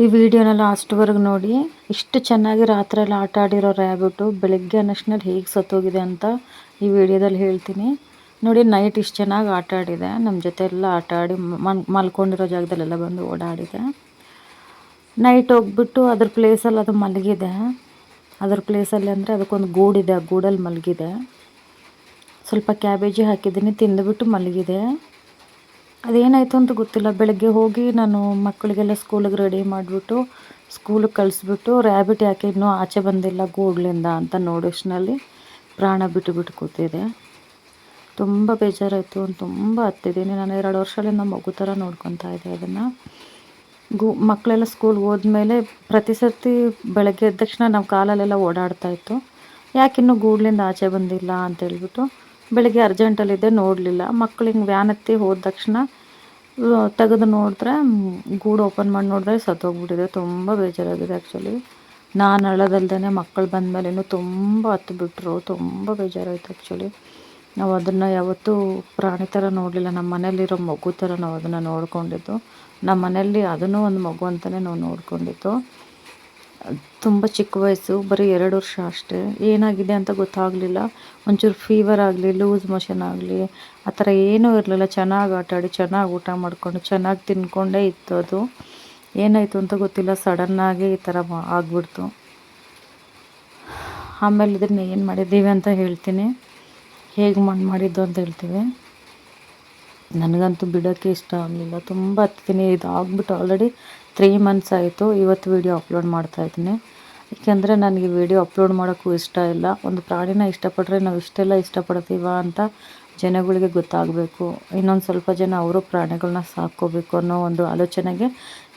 ಈ ವಿಡಿಯೋನ ಲಾಸ್ಟ್ವರೆಗೆ ನೋಡಿ. ಇಷ್ಟು ಚೆನ್ನಾಗಿ ರಾತ್ರಿ ಎಲ್ಲ ಆಟ ಆಡಿರೋ ರ್ಯಾಬಿಟು ಬೆಳಗ್ಗೆ ಅನ್ನೋಷ್ಟ್ರಲ್ಲಿ ಹೇಗೆ ಸತ್ತೋಗಿದೆ ಅಂತ ಈ ವಿಡಿಯೋದಲ್ಲಿ ಹೇಳ್ತೀನಿ. ನೋಡಿ, ನೈಟ್ ಇಷ್ಟು ಚೆನ್ನಾಗಿ ಆಟ ಆಡಿದೆ. ನಮ್ಮ ಜೊತೆ ಎಲ್ಲ ಆಟ ಆಡಿ ಮಲ್ಕೊಂಡಿರೋ ಜಾಗದಲ್ಲೆಲ್ಲ ಬಂದು ಓಡಾಡಿದೆ. ನೈಟ್ ಹೋಗ್ಬಿಟ್ಟು ಅದ್ರ ಪ್ಲೇಸಲ್ಲಿ ಅದು ಮಲಗಿದೆ. ಅದ್ರ ಪ್ಲೇಸಲ್ಲಿ ಅಂದರೆ ಅದಕ್ಕೊಂದು ಗೂಡಿದೆ, ಆ ಗೂಡಲ್ಲಿ ಮಲಗಿದೆ. ಸ್ವಲ್ಪ ಕ್ಯಾಬೇಜಿ ಹಾಕಿದ್ದೀನಿ, ತಿಂದುಬಿಟ್ಟು ಮಲಗಿದೆ. ಅದೇನಾಯಿತು ಅಂತ ಗೊತ್ತಿಲ್ಲ. ಬೆಳಗ್ಗೆ ಹೋಗಿ ನಾನು ಮಕ್ಕಳಿಗೆಲ್ಲ ಸ್ಕೂಲಿಗೆ ರೆಡಿ ಮಾಡಿಬಿಟ್ಟು ಸ್ಕೂಲಿಗೆ ಕಳಿಸ್ಬಿಟ್ಟು ರ್ಯಾಬಿಟ್ ಯಾಕೆ ಇನ್ನೂ ಆಚೆ ಬಂದಿಲ್ಲ ಗೂಡ್ಲಿಂದ ಅಂತ ನೋಡೋಷ್ಟಿನಲ್ಲಿ ಪ್ರಾಣ ಬಿಟ್ಟು ಬಿಟ್ಟು ಕೂತಿದೆ. ತುಂಬ ಬೇಜಾರಾಯಿತು. ತುಂಬ ಹತ್ತಿದ್ದೀನಿ. ನಾನು ಎರಡು ವರ್ಷದಿಂದ ಮಗು ಥರ ನೋಡ್ಕೊತಾ ಇದ್ದೆ ಅದನ್ನು. ಗೂ, ಮಕ್ಕಳೆಲ್ಲ ಸ್ಕೂಲ್ಗೆ ಹೋದ್ಮೇಲೆ ಪ್ರತಿ ಸರ್ತಿ ಬೆಳಗ್ಗೆ ಎದ್ದ ತಕ್ಷಣ ನಮ್ಮ ಕಾಲಲ್ಲೆಲ್ಲ ಓಡಾಡ್ತಾಯಿತ್ತು ಯಾಕಿನ್ನೂ ಗೂಡ್ಲಿಂದ ಆಚೆ ಬಂದಿಲ್ಲ ಅಂತೇಳ್ಬಿಟ್ಟು ಬೆಳಗ್ಗೆ ಅರ್ಜೆಂಟಲ್ಲಿದ್ದೆ ನೋಡಲಿಲ್ಲ. ಮಕ್ಳು ಹಿಂಗೆ ವ್ಯಾನ್ ಹತ್ತಿ ಹೋದ ತಕ್ಷಣ ತೆಗೆದು ನೋಡಿದ್ರೆ ಗೂಡು ಓಪನ್ ಮಾಡಿ ನೋಡಿದ್ರೆ ಸತ್ತೋಗ್ಬಿಟ್ಟಿದೆ. ತುಂಬ ಬೇಜಾರಾಗಿದೆ ಆ್ಯಕ್ಚುಲಿ ನಾನು ಅಳೋದಲ್ದೇ ಮಕ್ಕಳು ಬಂದಮೇಲೇನು ತುಂಬ ಹತ್ತು ಬಿಟ್ಟರು ತುಂಬ ಬೇಜಾರಾಯಿತು ಆ್ಯಕ್ಚುಲಿ ನಾವು ಅದನ್ನು ಯಾವತ್ತೂ ಪ್ರಾಣಿ ಥರ ನೋಡಲಿಲ್ಲ. ನಮ್ಮ ಮನೇಲಿರೋ ಮಗು ಥರ ನಾವು ಅದನ್ನು ನೋಡಿಕೊಂಡಿದ್ದು. ನಮ್ಮ ಮನೆಯಲ್ಲಿ ಅದನ್ನು ಒಂದು ಮಗು ಅಂತಲೇ ನಾವು ನೋಡ್ಕೊಂಡಿದ್ದು. ತುಂಬ ಚಿಕ್ಕ ವಯಸ್ಸು, ಬರೀ ಎರಡು ವರ್ಷ ಅಷ್ಟೇ. ಏನಾಗಿದೆ ಅಂತ ಗೊತ್ತಾಗಲಿಲ್ಲ. ಒಂಚೂರು ಫೀವರ್ ಆಗಲಿ ಲೂಸ್ ಮೋಷನ್ ಆಗಲಿ, ಆ ಥರ ಏನೂ ಇರಲಿಲ್ಲ. ಚೆನ್ನಾಗಿ ಆಟಾಡಿ ಚೆನ್ನಾಗಿ ಊಟ ಮಾಡಿಕೊಂಡು, ಚೆನ್ನಾಗಿ ತಿನ್ಕೊಂಡೇ ಇತ್ತು ಅದು. ಏನಾಯಿತು ಅಂತ ಗೊತ್ತಿಲ್ಲ. ಸಡನ್ನಾಗಿ ಈ ಥರ ಆಗ್ಬಿಡ್ತು. ಆಮೇಲೆ ಇದನ್ನು ಏನು ಮಾಡಿದ್ದೀವಿ ಅಂತ ಹೇಳ್ತೀನಿ. ಹೇಗೆ ಮಣ್ಣು ಮಾಡಿದ್ದು ಅಂತ ಹೇಳ್ತೀವಿ. ನನಗಂತೂ ಬಿಡೋಕ್ಕೆ ಇಷ್ಟ ಆಗಲಿಲ್ಲ. ತುಂಬ ಹತ್ತೀನಿ. ಇದು ಆಗ್ಬಿಟ್ಟು ಆಲ್ರೆಡಿ ತ್ರೀ ಮಂತ್ಸ್ ಆಯಿತು, ಇವತ್ತು ವೀಡಿಯೋ ಅಪ್ಲೋಡ್ ಮಾಡ್ತಾ ಇದ್ದೀನಿ. ಏಕೆಂದರೆ ನನಗೆ ವೀಡಿಯೋ ಅಪ್ಲೋಡ್ ಮಾಡೋಕ್ಕೂ ಇಷ್ಟ ಇಲ್ಲ. ಒಂದು ಪ್ರಾಣಿನ ಇಷ್ಟಪಟ್ಟರೆ ನಾವು ಇಷ್ಟೆಲ್ಲ ಇಷ್ಟಪಡ್ತೀವ ಅಂತ ಜನಗಳಿಗೆ ಗೊತ್ತಾಗಬೇಕು. ಇನ್ನೊಂದು ಸ್ವಲ್ಪ ಜನ ಅವರು ಪ್ರಾಣಿಗಳನ್ನ ಸಾಕೋಬೇಕು ಅನ್ನೋ ಒಂದು ಆಲೋಚನೆಗೆ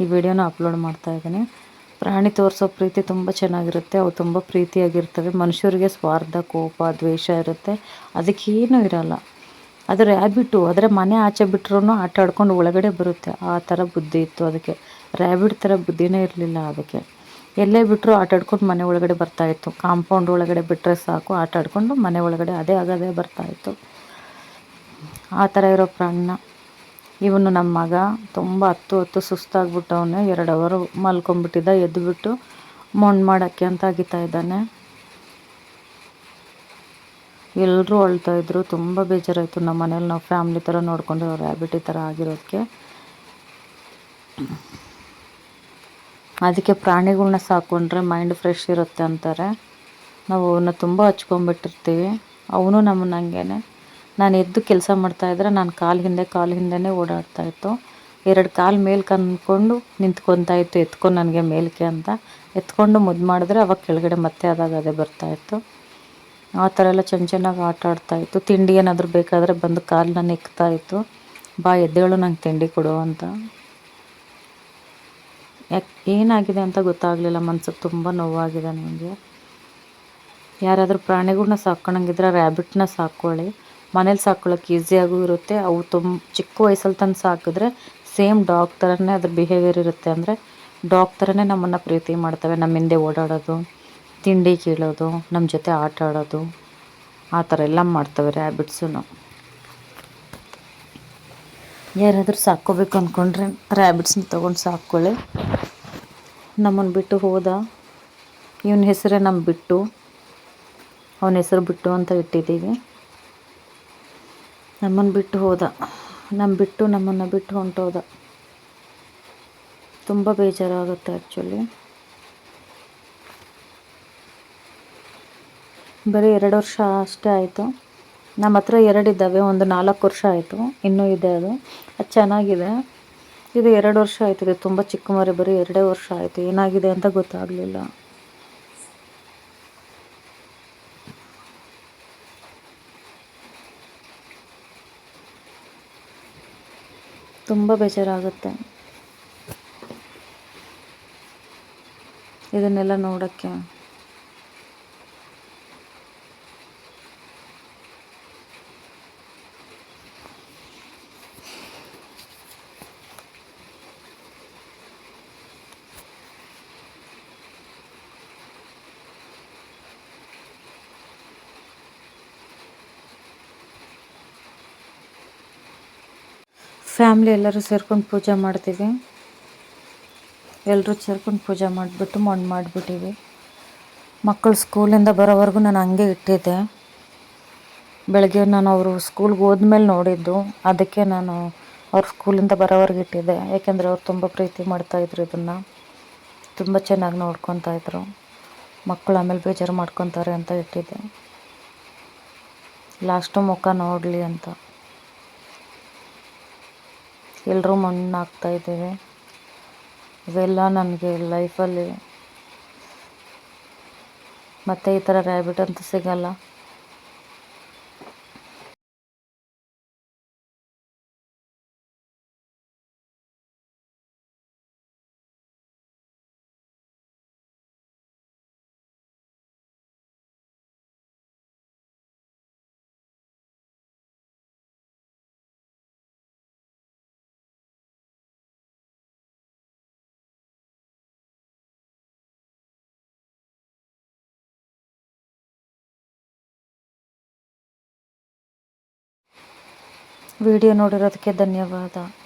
ಈ ವಿಡಿಯೋನ ಅಪ್ಲೋಡ್ ಮಾಡ್ತಾ ಇದ್ದೀನಿ. ಪ್ರಾಣಿ ತೋರಿಸೋ ಪ್ರೀತಿ ತುಂಬ ಚೆನ್ನಾಗಿರುತ್ತೆ. ಅವು ತುಂಬ ಪ್ರೀತಿಯಾಗಿರ್ತವೆ. ಮನುಷ್ಯರಿಗೆ ಸ್ವಾರ್ಥ, ಕೋಪ, ದ್ವೇಷ ಇರುತ್ತೆ. ಅದಕ್ಕೇನೂ ಇರಲ್ಲ. ಅದು ರ್ಯಾಬಿಟ್ಟು ಅದರ ಮನೆ ಆಚೆ ಬಿಟ್ರೂ ಆಟ ಆಡ್ಕೊಂಡು ಒಳಗಡೆ ಬರುತ್ತೆ. ಆ ಥರ ಬುದ್ಧಿ ಇತ್ತು ಅದಕ್ಕೆ. ರ್ಯಾಬಿಟ್ ಥರ ಬುದ್ಧಿನೇ ಇರಲಿಲ್ಲ ಅದಕ್ಕೆ. ಎಲ್ಲೇ ಬಿಟ್ಟರು ಆಟಾಡ್ಕೊಂಡು ಮನೆ ಒಳಗಡೆ ಬರ್ತಾಯಿತ್ತು ಕಾಂಪೌಂಡ್ ಒಳಗಡೆ ಬಿಟ್ಟರೆ ಸಾಕು, ಆಟ ಆಡ್ಕೊಂಡು ಮನೆ ಒಳಗಡೆ ಅದೇ ಆಗದೇ ಬರ್ತಾಯಿತ್ತು ಆ ಥರ ಇರೋ ಪ್ರಾಣಿನ ಇವನು ನಮ್ಮ ಮಗ. ತುಂಬ ಹತ್ತು ಹತ್ತು ಸುಸ್ತಾಗ್ಬಿಟ್ಟವನು. ಎರಡು ಅವರು ಮಲ್ಕೊಂಬಿಟ್ಟಿದ್ದ ಎದ್ದುಬಿಟ್ಟು ಮಣ್ಣು ಮಾಡೋಕ್ಕೆ ಅಂತ ಅಗಿತಾ ಇದ್ದಾನೆ. ಎಲ್ಲರೂ ಅಳ್ತಾಯಿದ್ರು ತುಂಬ ಬೇಜಾರಾಯಿತು ನಮ್ಮ ಮನೇಲಿ ನಾವು ಫ್ಯಾಮ್ಲಿ ಥರ ನೋಡಿಕೊಂಡು ರ್ಯಾಬಿಟ್ ಈ ಥರ ಆಗಿರೋದಕ್ಕೆ ಅದಕ್ಕೆ ಪ್ರಾಣಿಗಳನ್ನ ಸಾಕೊಂಡ್ರೆ ಮೈಂಡ್ ಫ್ರೆಶ್ ಇರುತ್ತೆ ಅಂತಾರೆ. ನಾವು ಅವನ್ನ ತುಂಬ ಹಚ್ಕೊಂಬಿಟ್ಟಿರ್ತೀವಿ ಅವನು ನಮ್ಮನ್ನ ಹಂಗೇನೆ. ನಾನು ಎದ್ದು ಕೆಲಸ ಮಾಡ್ತಾಯಿದ್ರೆ ನಾನು ಕಾಲು ಹಿಂದೆ ಕಾಲು ಹಿಂದೆನೇ ಓಡಾಡ್ತಾಯಿತ್ತು ಎರಡು ಕಾಲು ಮೇಲೆ ಕಂದ್ಕೊಂಡು ನಿಂತ್ಕೊತಾ ಇತ್ತು. ಎತ್ಕೊಂಡು ನನಗೆ ಮೇಲ್ಕೆ ಅಂತ. ಎತ್ಕೊಂಡು ಮುದ್ದು ಮಾಡಿದ್ರೆ ಅವಾಗ ಕೆಳಗಡೆ ಮತ್ತೆ ಆದಾಗ ಅದೇ ಬರ್ತಾಯಿತ್ತು ಆ ಥರ ಎಲ್ಲ ಚೆನ್ನ ಚೆನ್ನಾಗಿ ಆಟ ಆಡ್ತಾಯಿತ್ತು ತಿಂಡಿ ಏನಾದರೂ ಬೇಕಾದರೆ ಬಂದು ಕಾಲನ್ನ ನೆಕ್ತಾ ಇತ್ತು. ಬಾ ಎದ್ದೇಳು ನಂಗೆ ತಿಂಡಿ ಕೊಡು ಅಂತ. ಯಾಕೆ ಏನಾಗಿದೆ ಅಂತ ಗೊತ್ತಾಗಲಿಲ್ಲ, ಮನ್ಸಿಗೆ ತುಂಬ ನೋವಾಗಿದೆ ನನಗೆ ಯಾರಾದರೂ ಪ್ರಾಣಿಗಳನ್ನ ಸಾಕ್ಕೊಳಂಗಿದ್ರೆ ರ್ಯಾಬಿಟ್ನ ಸಾಕ್ಕೊಳ್ಳಿ. ಮನೇಲಿ ಸಾಕ್ಕೊಳ್ಳೋಕೆ ಈಸಿಯಾಗೂ ಇರುತ್ತೆ. ಅವು ತುಂಬ ಚಿಕ್ಕ ವಯಸ್ಸಲ್ಲಿ ತಂದು ಸಾಕಿದ್ರೆ ಸೇಮ್ ಡಾಗ್ ಥರನೇ ಅದ್ರ ಬಿಹೇವಿಯರ್ ಇರುತ್ತೆ. ಅಂದರೆ ಡಾಗ್ ಥರನೇ ನಮ್ಮನ್ನು ಪ್ರೀತಿ ಮಾಡ್ತವೆ. ನಮ್ಮ ಹಿಂದೆ ಓಡಾಡೋದು, ತಿಂಡಿ ಕೀಳೋದು ನಮ್ಮ ಜೊತೆ ಆಟ ಆಡೋದು. ಆ ಥರ ಎಲ್ಲ ಮಾಡ್ತವೆ ರ್ಯಾಬಿಟ್ಸು ಯಾರಾದರೂ ಸಾಕ್ಕೋಬೇಕು ಅಂದ್ಕೊಂಡ್ರೆ ರ್ಯಾಬಿಟ್ಸ್ನ ತೊಗೊಂಡು ಸಾಕ್ಕೊಳ್ಳಿ. ನಮ್ಮನ್ನು ಬಿಟ್ಟು ಹೋದ. ಇವನ ಹೆಸರೇ ನಮ್ಮ ಬಿಟ್ಟು. ಅವನ ಹೆಸರು ಬಿಟ್ಟು ಅಂತ ಇಟ್ಟಿದ್ದೀವಿ. ನಮ್ಮನ್ನು ಬಿಟ್ಟು ಹೋದ. ನಮ್ಮ ಬಿಟ್ಟು ನಮ್ಮನ್ನು ಬಿಟ್ಟು ಹೊಂಟೋದ. ತುಂಬ ಬೇಜಾರಾಗುತ್ತೆ ಆ್ಯಕ್ಚುಲಿ ಬರೀ ಎರಡು ವರ್ಷ ಅಷ್ಟೇ ಆಯಿತು. ನಮ್ಮ ಹತ್ರ ಎರಡಿದ್ದಾವೆ ಒಂದು ನಾಲ್ಕು ವರ್ಷ ಆಯಿತು. ಇನ್ನೂ ಇದೆ ಅದು. ಅದು ಚೆನ್ನಾಗಿದೆ. ಇದು ಎರಡು ವರ್ಷ ಆಯ್ತು, ಇದು ತುಂಬ ಚಿಕ್ಕ ಮರಿ, ಬರೀ ಎರಡೇ ವರ್ಷ ಆಯಿತು. ಏನಾಗಿದೆ ಅಂತ ಗೊತ್ತಾಗಲಿಲ್ಲ. ತುಂಬ ಬೇಜಾರಾಗುತ್ತೆ. ಇದನ್ನೆಲ್ಲ ನೋಡೋಕ್ಕೆ. ಫ್ಯಾಮ್ಲಿ ಎಲ್ಲರೂ ಸೇರ್ಕೊಂಡು ಪೂಜೆ ಮಾಡ್ತೀವಿ. ಎಲ್ಲರೂ ಸೇರ್ಕೊಂಡು ಪೂಜೆ ಮಾಡಿಬಿಟ್ಟು ಮಣ್ಣು ಮಾಡಿಬಿಟ್ಟಿವಿ. ಮಕ್ಕಳು ಸ್ಕೂಲಿಂದ ಬರೋವರೆಗೂ ನಾನು ಹಂಗೆ ಇಟ್ಟಿದ್ದೆ. ಬೆಳಗ್ಗೆ ನಾನು ಅವರು ಸ್ಕೂಲ್ಗೆ ಹೋದ್ಮೇಲೆ ನೋಡಿದ್ದು. ಅದಕ್ಕೆ ನಾನು ಅವ್ರ ಸ್ಕೂಲಿಂದ ಬರೋವರೆಗೆ ಇಟ್ಟಿದ್ದೆ. ಯಾಕೆಂದರೆ ಅವ್ರು ತುಂಬ ಪ್ರೀತಿ ಮಾಡ್ತಾಯಿದ್ರು ಇದನ್ನು. ತುಂಬ ಚೆನ್ನಾಗಿ ನೋಡ್ಕೊತಾ ಇದ್ರು. ಮಕ್ಕಳು ಆಮೇಲೆ ಬೇಜಾರು ಮಾಡ್ಕೊತಾರೆ ಅಂತ ಇಟ್ಟಿದ್ದೆ. ಲಾಸ್ಟು ಮುಖ ನೋಡಲಿ ಅಂತ. ಎಲ್ಲರೂ ಮಣ್ಣು ಹಾಕ್ತಾ ಇದ್ದೇವೆ. ಇವೆಲ್ಲ ನನಗೆ ಲೈಫಲ್ಲಿ ಮತ್ತೆ ಈ ಥರ ರ್ಯಾಬಿಟ್ ಅಂತೂ ಸಿಗಲ್ಲ. ವಿಡಿಯೋ ನೋಡಿರೋದಕ್ಕೆ ಧನ್ಯವಾದ.